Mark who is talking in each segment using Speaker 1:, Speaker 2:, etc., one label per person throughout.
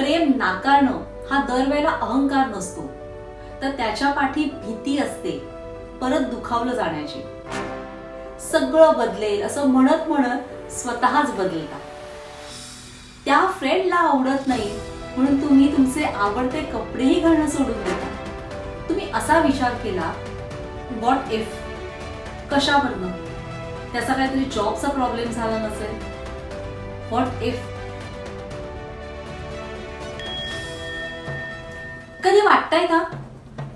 Speaker 1: प्रेम नाकारणं हा दरवेळेला अहंकार नसतो. तर त्याच्या पाठी भीती असते परत दुखावलं जाण्याची. सगळं बदलेल असं म्हणत म्हणत स्वतःच बदलता. त्या फ्रेंडला आवडत नाही म्हणून तुम्ही तुमचे आवडते कपडेही घालणं सोडून देता. तुम्ही असा विचार केला व्हॉट इफ कशावरनं? त्याचा काहीतरी जॉबचा प्रॉब्लेम झाला नसेल? व्हॉट इफ वाटतंय का?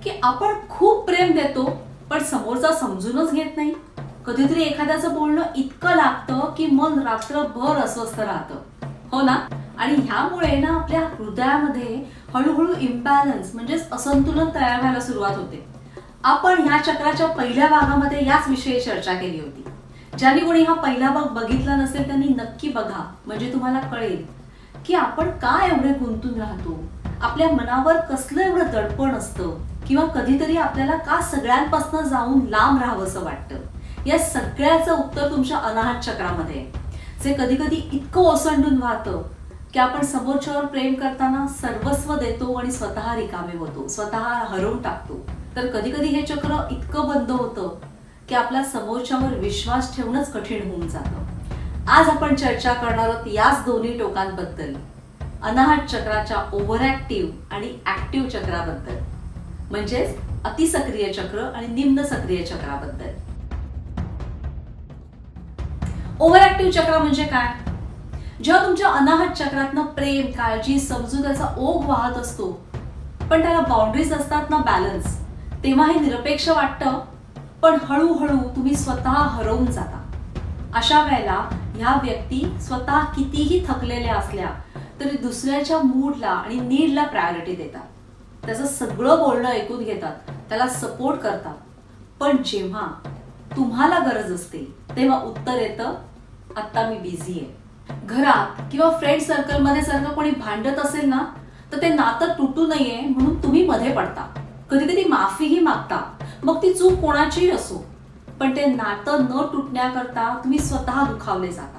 Speaker 1: की आपण खूप प्रेम देतो पण समोरचा समजूनच घेत नाही. कधीतरी एखाद्याचं बोलणं इतकं लागतं की मन रात्रभर अस्वस्थ राहतं. हो ना? आणि ह्यामुळे ना आपल्या हृदयामध्ये हळूहळू इम्बॅलन्स म्हणजेच असंतुलन तयार व्हायला सुरुवात होते. आपण ह्या चक्राच्या पहिल्या भागामध्ये याच विषयी चर्चा केली होती. ज्यांनी कोणी हा पहिला भाग बघितला नसेल त्यांनी नक्की बघा. म्हणजे तुम्हाला कळेल की आपण का एवढे गुंतून राहतो? आपल्या मनावर कसलं एवढं दडपण असतं? किंवा कधीतरी आपल्याला का सगळ्यांपासून जाऊन लांब राहावंसं वाटतं? या सगळ्याचं उत्तर तुमच्या अनाहत चक्रामध्ये जे कधी कधी इतकं ओसंडून वाहतं की आपण समोरच्यावर प्रेम करताना सर्वस्व देतो आणि स्वतः रिकामे होतो स्वतः हरवून टाकतो. तर कधी कधी हे चक्र इतकं बंद होतं की आपला समोरच्यावर विश्वास ठेवणंच कठीण होऊन जातं. आज आपण चर्चा करणार आहोत याच दोन्ही टोकांबद्दल. अनाहत चक्राच्या ओव्हर ऍक्टिव्ह आणि ऍक्टिव्ह चक्राबद्दल. म्हणजेच अतिसक्रिय चक्र आणि निम्न सक्रिय चक्राबद्दल. ओव्हर ऍक्टिव्ह चक्र म्हणजे काय? जेव्हा तुमच्या अनाहत चक्रातनं प्रेम काळजी समजुताचा ओघ वाहत असतो पण त्याला बाउंड्रीज असतात ना बॅलन्स तेव्हा हे निरपेक्ष वाटतं पण हळूहळू तुम्ही स्वतः हरवून जाता. अशा वेळेला ह्या व्यक्ती स्वतः कितीही थकलेल्या असल्या तरी दुसऱ्याच्या मूडला आणि नीडला प्रायोरिटी देतात. त्याचं सगळं बोलणं ऐकून घेतात. त्याला सपोर्ट करतात. पण जेव्हा तुम्हाला गरज असते तेव्हा उत्तर येतं आत्ता मी बिझी आहे. घरात किंवा फ्रेंड सर्कलमध्ये जर का कोणी भांडत असेल ना तर ते नातं तुटू नये म्हणून तुम्ही मध्ये पडता. कधी कधी माफीही मागता. मग ती चूक कोणाचीही असो. पण ते नातं न तुटण्याकरता तुम्ही स्वतः दुखावले जाता.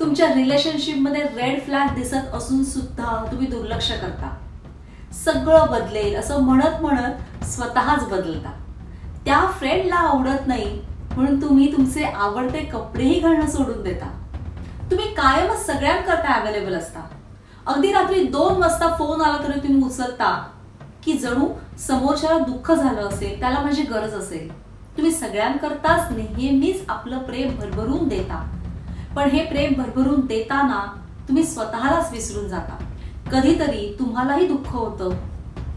Speaker 1: तुमच्या रिलेशनशिपमध्ये रेड फ्लॅग दिसत असून सुद्धा तुम्ही दुर्लक्ष करता. सगळं बदलेल असं म्हणत म्हणत स्वतःच बदलता. त्या फ्रेंडला आवडत नाही म्हणून तुम्ही तुमचे आवडते कपडेही घालणं सोडून देता. तुम्ही कायमच सगळ्यांकरता अवेलेबल असता. अगदी रात्री दोन वाजता फोन आला तरी तुम्ही उचलता की जणू समोरच्याला दुःख झालं असेल त्याला माझी गरज असेल. तुम्ही सगळ्यांकरताच नेहमीच आपलं प्रेम भरभरून देता. पण हे प्रेम भरभरून देताना तुम्ही स्वतःलाच विसरून जाता. कधीतरी तुम्हालाही दुःख होतं.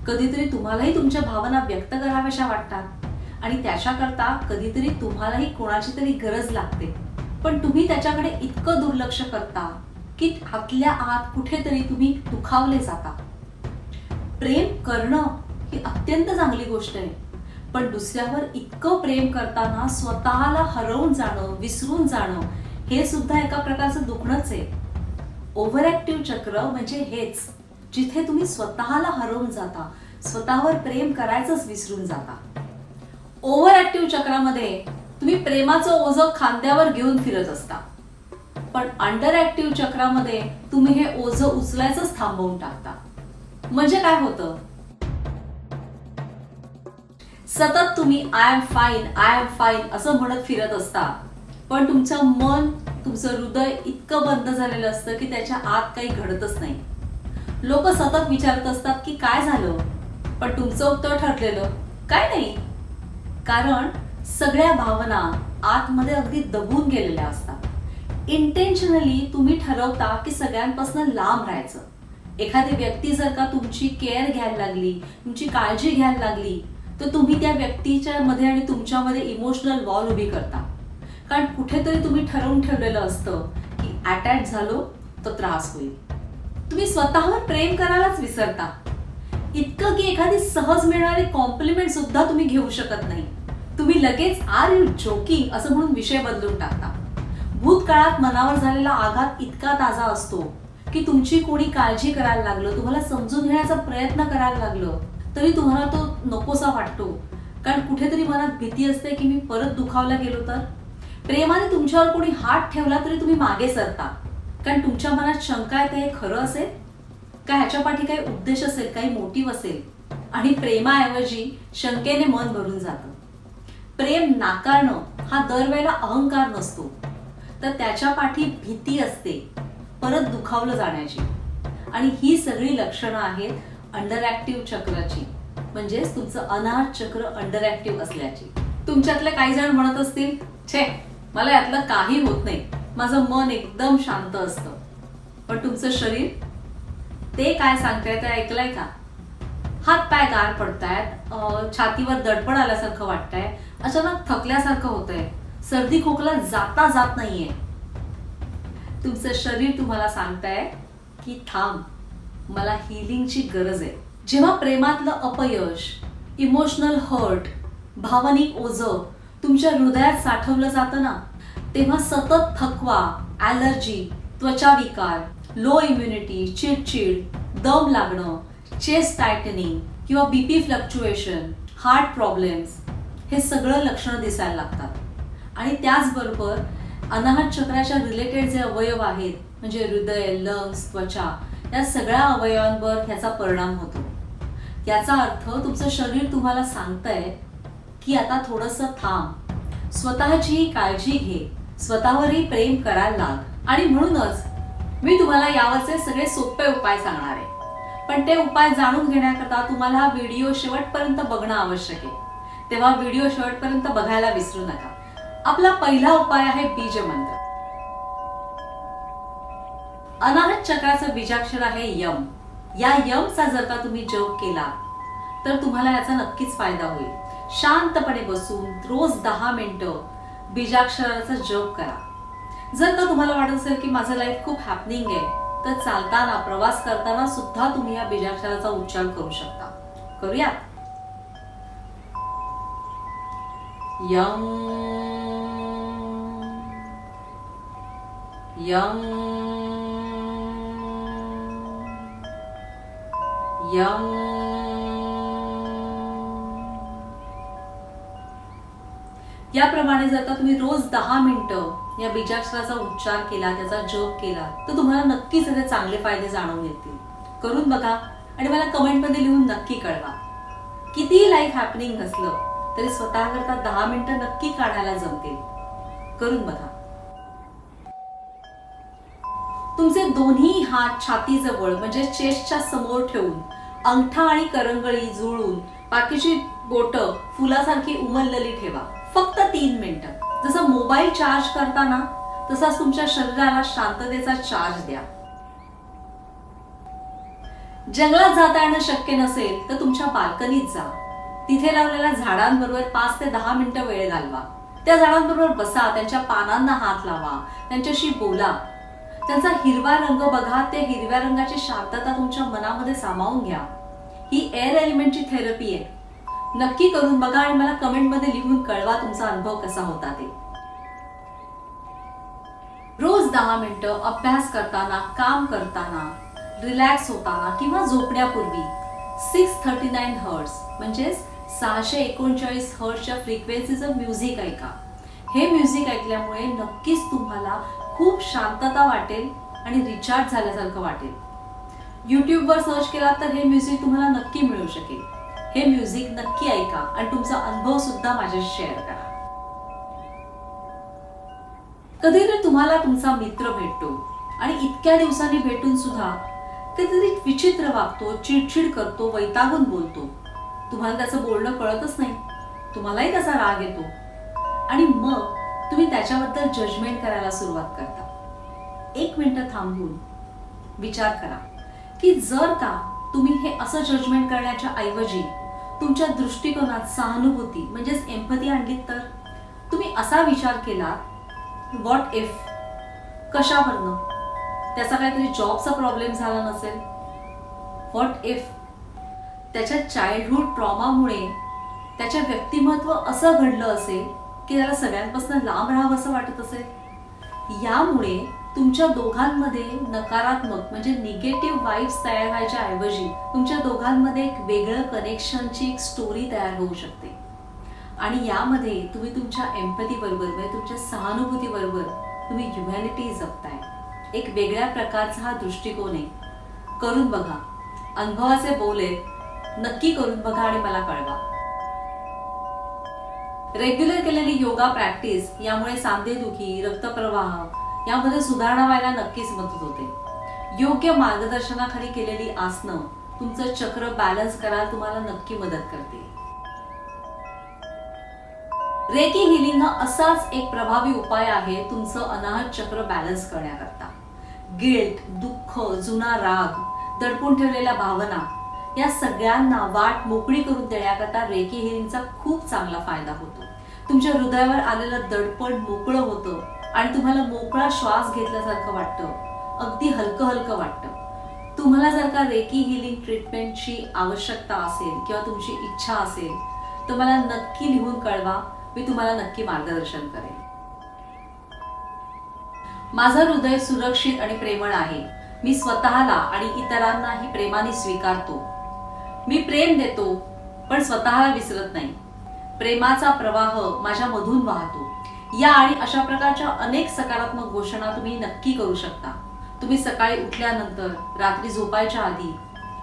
Speaker 1: कधीतरी तुम्हालाही तुमच्या भावना व्यक्त कराव्याशा वाटतात. आणि त्याच्याकरता कधीतरी तुम्हालाही कोणाची तरी गरज लागते. पण तुम्ही त्याच्याकडे इतकं दुर्लक्ष करता की आतल्या आत कुठेतरी तुम्ही दुखावले जाता. प्रेम करणं ही अत्यंत चांगली गोष्ट आहे. पण दुसऱ्यावर इतकं प्रेम करताना स्वतःला हरवून जाणं विसरून जाणं हे सुद्धा एका प्रकारचं दुखणंच आहे. ओव्हर ऍक्टिव्ह चक्र म्हणजे हेच जिथे तुम्ही स्वतःला हरवून जाता स्वतःवर प्रेम करायचंच विसरून जाता. ओव्हर ऍक्टिव्ह चक्रामध्ये तुम्ही प्रेमाचं ओझं खांद्यावर घेऊन फिरत असता. पण अंडर ऍक्टिव्ह चक्रामध्ये तुम्ही हे ओझं उचलायचंच थांबवून टाकता. म्हणजे काय होतं? सतत तुम्ही I am fine I am fine असं म्हणत फिरत असता. पण तुमचं मन तुमचं हृदय इतकं बंद झालेलं असतं की त्याच्या आत काही घडतच नाही. लोक सतत विचारत असतात की काय झालं? पण तुमचं उत्तर ठरलेलं काय नाही. कारण सगळ्या भावना आतमध्ये अगदी दबून गेलेल्या असतात. इंटेन्शनली तुम्ही ठरवता की सगळ्यांपासून लांब राहायचं. एखादी व्यक्ती जर का तुमची केअर घ्यायला लागली तुमची काळजी घ्यायला लागली तर तुम्ही त्या व्यक्तीच्या मध्ये आणि तुमच्यामध्ये इमोशनल वॉल उभी करता. कारण कुठेतरी तुम्ही ठरवून ठेवलेलं असतं की अटॅच झालो तर त्रास होईल. तुम्ही स्वतःवर प्रेम करायलाच विसरता. इतकं की एखादी सहज मिळणारी कॉम्प्लिमेंट सुद्धा तुम्ही घेऊ शकत नाही. तुम्ही लगेच आर यू जोकिंग असं म्हणून विषय बदलून टाकता. भूतकाळात मनावर झालेला आघात इतका ताजा असतो की तुमची कोणी काळजी करायला लागलं तुम्हाला समजून घेण्याचा प्रयत्न करायला लागलं तरी तुम्हाला तो नकोसा वाटतो. कारण कुठेतरी मनात भीती असते की मी परत दुखावला गेलो तर? प्रेमाने तुमच्यावर कोणी हात ठेवला तरी तुम्ही मागे सरता. कारण तुमच्या मनात शंका येते हे खरं असेल? का ह्याच्या पाठी काही उद्देश असेल काही मोटिव्ह असेल? आणि प्रेमाऐवजी शंकेने मन भरून जातं. प्रेम नाकारणं हा दरवेळेला अहंकार नसतो. तर त्याच्या पाठी भीती असते परत दुखावलं जाण्याची. आणि ही सगळी लक्षणं आहेत अंडर ऍक्टिव्ह चक्राची. म्हणजेच तुमचं अनाहत चक्र अंडर ऍक्टिव्ह असल्याची. तुमच्यातले काही जण म्हणत असतील छे मला यातलं काही होत नाही. माझं मन एकदम शांत असतं. पण तुमचं शरीर? ते काय सांगताय ते ऐकलंय का? हात पाय गार पडतायत छातीवर दडपण आल्यासारखं वाटतंय अचानक थकल्यासारखं होतंय. सर्दी खोकला जाता जात नाहीये. तुमचं शरीर तुम्हाला सांगताय की थांब मला हिलिंगची गरज आहे. जेव्हा प्रेमातलं अपयश इमोशनल हर्ट भावनिक ओझ तुमच्या हृदयात साठवलं जातं ना तेव्हा सतत थकवा ॲलर्जी त्वचा विकार लो इम्युनिटी चिडचिड दम लागणं चेस्ट टायटनिंग किंवा बीपी फ्लक्च्युएशन हार्ट प्रॉब्लेम्स हे सगळं लक्षणं दिसायला लागतात. आणि त्याचबरोबर अनाहत चक्राच्या रिलेटेड जे अवयव आहेत म्हणजे हृदय लंग्स त्वचा या सगळ्या अवयवांवर ह्याचा परिणाम होतो. याचा अर्थ तुमचं शरीर तुम्हाला सांगतंय की आता थोडंसं थांब. स्वतःची काळजी घे. स्वतःवरही प्रेम करायला लाग. आणि म्हणूनच मी तुम्हाला यावरचे सगळे सोपे उपाय सांगणार आहे. पण ते उपाय जाणून घेण्याकरता तुम्हाला हा व्हिडिओ शेवटपर्यंत बघणं आवश्यक आहे. तेव्हा व्हिडिओ शेवटपर्यंत बघायला विसरू नका. आपला पहिला उपाय आहे बीज मंत्र. अनाहत चक्राचं बीजाक्षर आहे यम. या यमचा जर का तुम्ही जप केला तर तुम्हाला याचा नक्कीच फायदा होईल. शांतपणे बसून रोज दहा मिनिटं बीजाक्षराचा जप करा. जर का तुम्हाला वाटत असेल की माझं लाईफ खूप हॅपनिंग आहे तर चालताना प्रवास करताना सुद्धा तुम्ही या बीजाक्षराचा उच्चार करू शकता. करूया? यम यम यम. याप्रमाणे जर का तुम्ही रोज दहा मिनिटं या बीजाक्षराचा उच्चार केला त्याचा जप केला तर तुम्हाला नक्कीच त्याचे चांगले फायदे जाणून येतील. करून बघा आणि मला कमेंटमध्ये लिहून नक्की कळवा. कितीही लाईफ हॅपनिंग असलं तरी स्वतःकरता दहा मिनिटं नक्की काढायला जमतील. करून बघा. तुमचे दोन्ही हात छातीजवळ म्हणजे चेस्टच्या समोर ठेवून अंगठा आणि करंगळी जुळून बाकीची बोट फुलासारखी उमललेली ठेवा. फक्त तीन मिनिटं. जसं मोबाईल चार्ज करताना तसाच तुमच्या शरीराला शांततेचा चार्ज द्या. जंगलात जाता येणं शक्य नसेल तर तुमच्या बाल्कनीत जा. तिथे लावलेल्या झाडांबरोबर पाच ते दहा मिनिटं वेळ घालवा. त्या झाडांबरोबर बसा त्यांच्या पानांना हात लावा त्यांच्याशी बोला. त्यांचा हिरवा रंग बघा ते हिरव्या रंगाची शांतता तुमच्या मनामध्ये सामावून घ्या. ही एअर एलिमेंटची थेरपी आहे. नक्की करून बघा आणि मला कमेंटमध्ये लिहून कळवा तुमचा अनुभव कसा होता ते. रोज दहा मिनिटं अभ्यास करताना काम करताना रिलॅक्स होताना किंवा झोपण्यापूर्वी सिक्स थर्टी नाईन हर्ट्स म्हणजेच सहाशे एकोणचाळीस हर्ट्सच्या फ्रिक्वेन्सीचं म्युझिक ऐका. हे म्युझिक ऐकल्यामुळे नक्कीच तुम्हाला खूप शांतता वाटेल आणि रिचार्ज झाल्यासारखं वाटेल. युट्यूबवर सर्च केला तर हे म्युझिक तुम्हाला नक्की मिळू शकेल. हे म्युझिक नक्की ऐका आणि तुमचा अनुभव सुद्धा माझ्याशी शेअर करा. कधीतरी तुम्हाला तुमचा मित्र भेटतो आणि इतक्या दिवसांनी भेटून सुद्धा कधीतरी विचित्र वागतो चिडचिड करतो वैतागून बोलतो. तुम्हाला त्याचं बोलणं कळतच नाही. तुम्हालाही त्याचा राग येतो. आणि मग तुम्ही त्याच्याबद्दल जजमेंट करायला सुरुवात करता. एक मिनिट थांबून विचार करा की जर का तुम्ही हे असं जजमेंट करण्याच्या ऐवजी तुमच्या दृष्टिकोनात सहानुभूती म्हणजेच एम्पती आणलीत तर? तुम्ही असा विचार केला व्हॉट इफ कशावरनं? त्याचा काहीतरी जॉबचा प्रॉब्लेम झाला नसेल? व्हॉट इफ त्याच्या चाइल्डहुड ट्रॉमामुळे त्याच्या व्यक्तिमत्व असं घडलं असेल की त्याला सगळ्यांपासून लांब राहावं असं वाटत असेल? यामुळे तुमच्या दोघांमध्ये नकारात्मक म्हणजे निगेटिव्ह वाईब्स तयार व्हायच्या ऐवजी तुमच्या दोघांमध्ये एक वेगळं कनेक्शनची एक स्टोरी तयार होऊ शकते. आणि यामध्ये तुम्ही तुमच्या एम्पथीबरोबर म्हणजे तुमच्या सहानुभूतीबरोबर तुम्ही ह्युमॅनिटी जपताय. एक वेगळ्या प्रकारचा हा दृष्टिकोन आहे. करून बघा. अनुभवाचे बोले नक्की करून बघा आणि मला कळवा. रेग्युलर केलेली योगा प्रॅक्टिस यामुळे सांधेदुखी रक्तप्रवाह यामध्ये सुधारणा व्हायला नक्कीच मदत होते. योग्य मार्गदर्शनाखाली केलेली आसनं तुमचं चक्र बॅलन्स करायला तुम्हाला नक्की मदत करते रेकी हिलिंग हा असाच एक प्रभावी उपाय आहे तुमचं अनाहत चक्र बॅलन्स करण्याकरता. गिल्ट दुःख जुना राग दडपून ठेवलेल्या भावना या सगळ्यांना वाट मोकळी करून देण्याकरता रेकी हिलिंगचा खूप चांगला फायदा होतो. तुमच्या हृदयावर आलेलं दडपण मोकळं होतं आणि तुम्हाला मोकळा श्वास घेतल्यासारखं वाटतं. अगदी हलकं हलकं वाटतं. तुम्हाला जर का रेकी हिलिंग ट्रीटमेंटची आवश्यकता असेल किंवा तुमची इच्छा असेल तर मला नक्की लिहून कळवा. मी तुम्हाला नक्की मार्गदर्शन करेन. माझं हृदय सुरक्षित आणि प्रेमळ आहे. मी स्वतःला आणि इतरांनाही प्रेमाने स्वीकारतो. मी प्रेम देतो पण स्वतःला विसरत नाही. प्रेमाचा प्रवाह माझ्या मधून वाहतो. या आणि अशा प्रकारच्या अनेक सकारात्मक घोषणा तुम्ही नक्की करू शकता. तुम्ही सकाळी उठल्यानंतर रात्री झोपायच्या आधी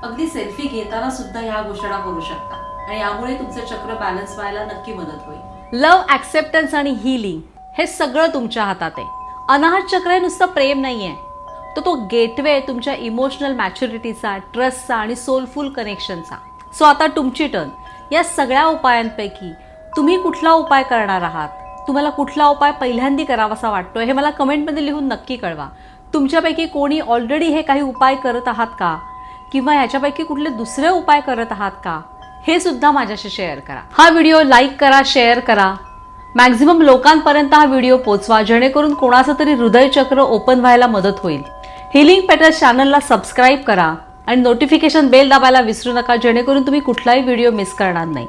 Speaker 1: अगदी सेल्फी घेताना सुद्धा ह्या घोषणा करू शकता. आणि यामुळे तुमचं चक्र बॅलन्स व्हायला नक्की मदत होईल.
Speaker 2: लव्ह ऍक्सेप्टन्स आणि हिलिंग हे सगळं तुमच्या हातात आहे. अनाहत चक्र हे नुसतं प्रेम नाही आहे तर तो गेटवे तुमच्या इमोशनल मॅच्युरिटीचा ट्रस्टचा आणि सोलफुल कनेक्शनचा सो आता तुमची टर्न या सगळ्या उपायांपैकी तुम्ही कुठला उपाय करणार आहात? तुम्हाला कुठला उपाय पहिल्यांदी करावासा वाटतो हे मला कमेंटमध्ये लिहून नक्की कळवा. तुमच्यापैकी कोणी ऑलरेडी हे काही उपाय करत आहात का? किंवा ह्याच्यापैकी कुठले दुसरे उपाय करत आहात का? हे सुद्धा माझ्याशी शेअर करा. हा व्हिडिओ लाईक करा शेअर करा. मॅक्झिमम लोकांपर्यंत हा व्हिडिओ पोचवा जेणेकरून कोणाचं तरी हृदयचक्र ओपन व्हायला मदत होईल. हिलिंग पॅटर्स चॅनलला सबस्क्राईब करा आणि नोटिफिकेशन बेल दाबायला विसरू नका जेणेकरून तुम्ही कुठलाही व्हिडिओ मिस करणार नाही.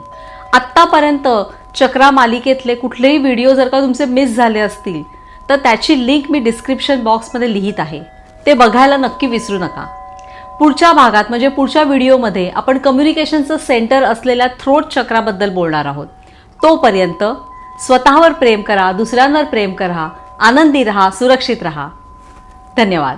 Speaker 2: आत्तापर्यंत चक्रा मालिकेतले कुठलेही व्हिडिओ जर का तुमचे मिस झाले असतील तर त्याची लिंक मी डिस्क्रिप्शन बॉक्समध्ये लिहित आहे. ते बघायला नक्की विसरू नका. पुढच्या भागात म्हणजे पुढच्या व्हिडिओमध्ये आपण कम्युनिकेशनचं सेंटर असलेल्या थ्रोट चक्राबद्दल बोलणार आहोत. तोपर्यंत स्वतःवर प्रेम करा दुसऱ्यांवर प्रेम करा आनंदी रहा सुरक्षित रहा. धन्यवाद.